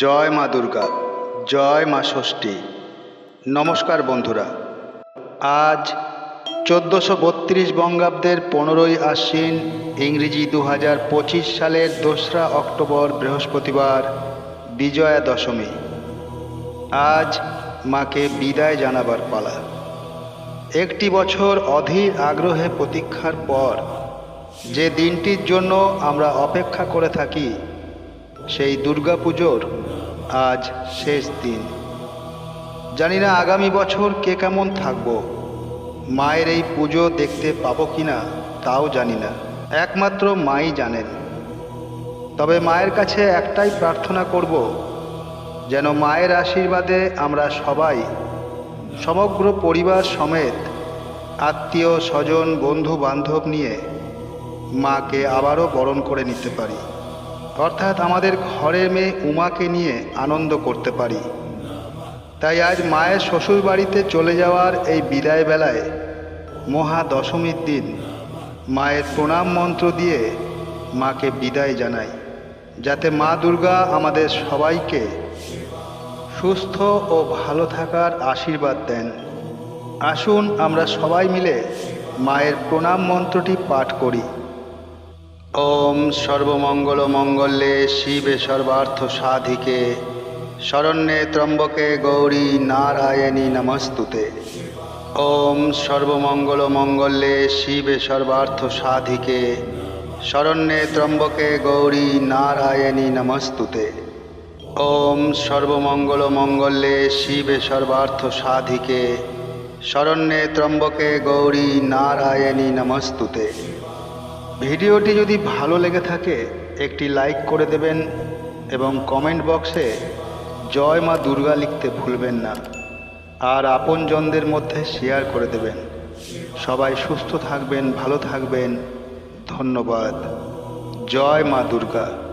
জয় মা দুর্গা, জয় মা ষষ্ঠী। নমস্কার বন্ধুরা, আজ চোদ্দোশো বত্রিশ বঙ্গাব্দের পনেরোই আশ্বিন ইংরেজি দু হাজার পঁচিশ সালের দোসরা অক্টোবর বৃহস্পতিবার, বিজয়া দশমী। আজ মাকে বিদায় জানাবার পালা। একটি বছর অধীর আগ্রহে প্রতীক্ষার পর, যে দিনটির জন্য আমরা অপেক্ষা করে থাকি সেই দুর্গাপুজোর আজ শেষ দিন। জানি না আগামী বছর কে কেমন থাকব, মায়ের এই পুজো দেখতে পাবো কি না তাও জানি না, একমাত্র মাই জানেন। তবে মায়ের কাছে একটাই প্রার্থনা করব, যেন মায়ের আশীর্বাদে আমরা সবাই, সমগ্র পরিবার সমেত আত্মীয় স্বজন বন্ধু বান্ধব নিয়ে মাকে আবারও বরণ করে নিতে পারি। অর্থাৎ আমাদের ঘরের মেয়ে উমাকে নিয়ে আনন্দ করতে পারি। তাই আজ মায়ের শ্বশুর বাড়িতে চলে যাওয়ার এই বিদায় বেলায় মহা দশমীর দিন মায়ের প্রণাম মন্ত্র দিয়ে মাকে বিদায় জানাই, যাতে মা দুর্গা আমাদের সবাইকে সুস্থ ও ভালো থাকার আশীর্বাদ দেন। আসুন আমরা সবাই মিলে মায়ের প্রণাম মন্ত্রটি পাঠ করি। ওম সর্বমঙ্গল মঙ্গলে শিবে সর্বার্থ সাধিকে। শরণ্যে ত্রম্বকে গৌরী নারায়ণী নমস্তুতে। ওম সর্বমঙ্গল মঙ্গলে শিবে সর্বার্থ সাধিকে। শরণ্যে ত্রম্বকে গৌরী নারায়ণী নমস্তুতে। ওম সর্বমঙ্গল মঙ্গলে শিবে সর্বার্থ সাধিকে। শরণ্যে ত্রম্বকে গৌরী নারায়ণী নমস্তুতে। ভিডিওটি যদি ভালো লেগে থাকে, একটি লাইক করে দেবেন এবং কমেন্ট বক্সে জয় মা দুর্গা লিখতে ভুলবেন না। আর আপনজনদের মধ্যে শেয়ার করে দেবেন। সবাই সুস্থ থাকবেন, ভালো থাকবেন। ধন্যবাদ। জয় মা দুর্গা।